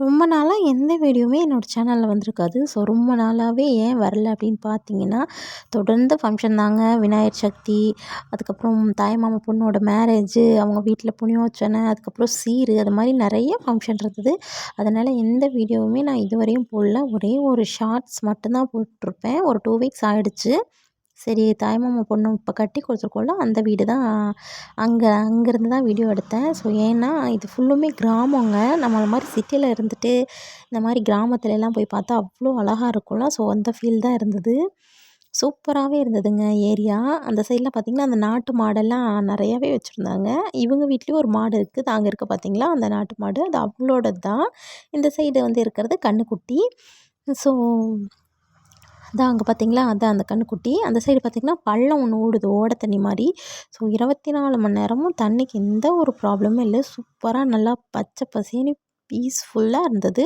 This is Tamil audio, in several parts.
ரொம்ப நாளாக எந்த வீடியோவுமே என்னோடய சேனலில் வந்திருக்காது. ஸோ ரொம்ப நாளாகவே ஏன் வரல அப்படின்னு பார்த்தீங்கன்னா தொடர்ந்து ஃபங்க்ஷன் தாங்க. விநாயகர் சக்தி அதுக்கப்புறம் தாய்மாமா பொண்ணோட மேரேஜு அவங்க வீட்டில் புனியோச்சனை அதுக்கப்புறம் சீர் அது மாதிரி நிறைய ஃபங்க்ஷன் இருந்தது. அதனால் எந்த வீடியோவுமே நான் இதுவரையும் போடல. ஒரே ஒரு ஷார்ட்ஸ் மட்டும்தான் போட்டிருப்பேன். ஒரு டூ வீக்ஸ் ஆகிடுச்சு சரி தாய்மாமா பொண்ணு இப்போ கட்டி கொடுத்துருக்கோம்ல அந்த வீடு தான். அங்கே அங்கேருந்து தான் வீடியோ எடுத்தேன். ஸோ ஏன்னா இது ஃபுல்லுமே கிராமங்க. நம்மளை மாதிரி சிட்டியில் இருந்துட்டு இந்த மாதிரி கிராமத்துலலாம் போய் பார்த்தா அவ்வளோ அழகாக இருக்கும்ல. ஸோ அந்த ஃபீல் தான் இருந்தது. சூப்பராகவே இருந்ததுங்க ஏரியா. அந்த சைடெலாம் பார்த்திங்கன்னா அந்த நாட்டு மாடெல்லாம் நிறையாவே வச்சுருந்தாங்க. இவங்க வீட்லேயும் ஒரு மாடு இருக்குது. அங்கே இருக்க பார்த்திங்களா அந்த நாட்டு மாடு. அது அவளோடது தான். இந்த சைடு வந்து இருக்கிறது கன்றுக்குட்டி ஸோ அதான் அங்கே பார்த்தீங்களா அதான் அந்த கன்றுக்குட்டி அந்த சைடு பார்த்திங்கன்னா பள்ளம் ஒன்று ஓடுது ஓட தண்ணி மாதிரி ஸோ இருபத்தி நாலு மணி நேரமும் தண்ணிக்கு எந்த ஒரு ப்ராப்ளமும் இல்லை. சூப்பராக நல்லா பச்சை பசேன்னு பீஸ்ஃபுல்லாக இருந்தது.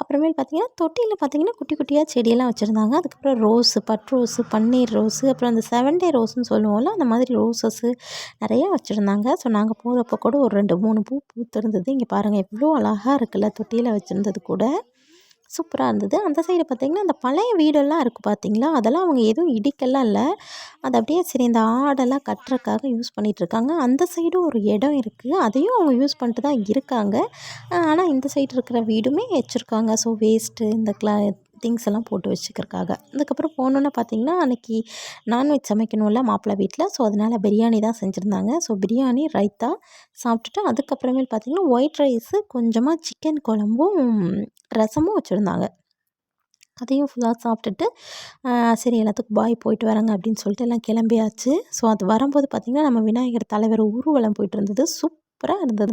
அப்புறமேல் பார்த்திங்கன்னா தொட்டியில் பார்த்திங்கன்னா குட்டி குட்டியாக செடியெல்லாம் வச்சுருந்தாங்க. அதுக்கப்புறம் ரோஸு பட் ரோஸு பன்னீர் ரோஸு அப்புறம் அந்த செவன் டே ரோஸுன்னு சொல்லுவோம்ல அந்த மாதிரி ரோஸஸ்ஸு நிறையா வச்சுருந்தாங்க. ஸோ நாங்கள் போகிறப்ப கூட ஒரு ரெண்டு மூணு பூ பூத்திருந்தது. இங்கே பாருங்கள் எவ்வளோ அழகாக இருக்குல்ல தொட்டியில் வச்சுருந்தது கூட. சூப்பராக இருந்தது. அந்த சைடு பார்த்திங்கன்னா அந்த பழைய வீடெல்லாம் இருக்குது பார்த்திங்களா அதெல்லாம் அவங்க எதுவும் இடிக்கலாம் இல்லை. அது அப்படியே சரி இந்த ஆடெல்லாம் கட்டுறக்காக யூஸ் பண்ணிகிட்ருக்காங்க அந்த சைடும் ஒரு இடம் இருக்குது அதையும் அவங்க யூஸ் பண்ணிட்டு தான் இருக்காங்க ஆனால் இந்த சைடு இருக்கிற வீடுமே வச்சுருக்காங்க. ஸோ வேஸ்ட்டு இந்த கிளா திங்ஸ் எல்லாம் போட்டு வச்சுக்கிறக்காக அதுக்கப்புறம் போனோன்னே பார்த்திங்கன்னா அன்றைக்கி நான்வெஜ் சமைக்கணும்ல மாப்பிள்ளை வீட்டில் ஸோ அதனால் பிரியாணி தான் செஞ்சுருந்தாங்க. ஸோ பிரியாணி ரைத்தா சாப்பிட்டுட்டு அதுக்கப்புறமேல் பார்த்திங்கன்னா ஒயிட் ரைஸு கொஞ்சமாக சிக்கன் குழம்பும் ரசமும் வச்சுருந்தாங்க. அதையும் ஃபுல்லாக சாப்பிட்டுட்டு சரி எல்லாத்துக்கும் பாய் போயிட்டு வரேங்க அப்படின்னு சொல்லிட்டு எல்லாம் கிளம்பியாச்சு. ஸோ அது வரும்போது பார்த்திங்கன்னா நம்ம விநாயகர் தலைவர் ஊர்வலம் போயிட்டு இருந்தது. சூப்பராக இருந்தது.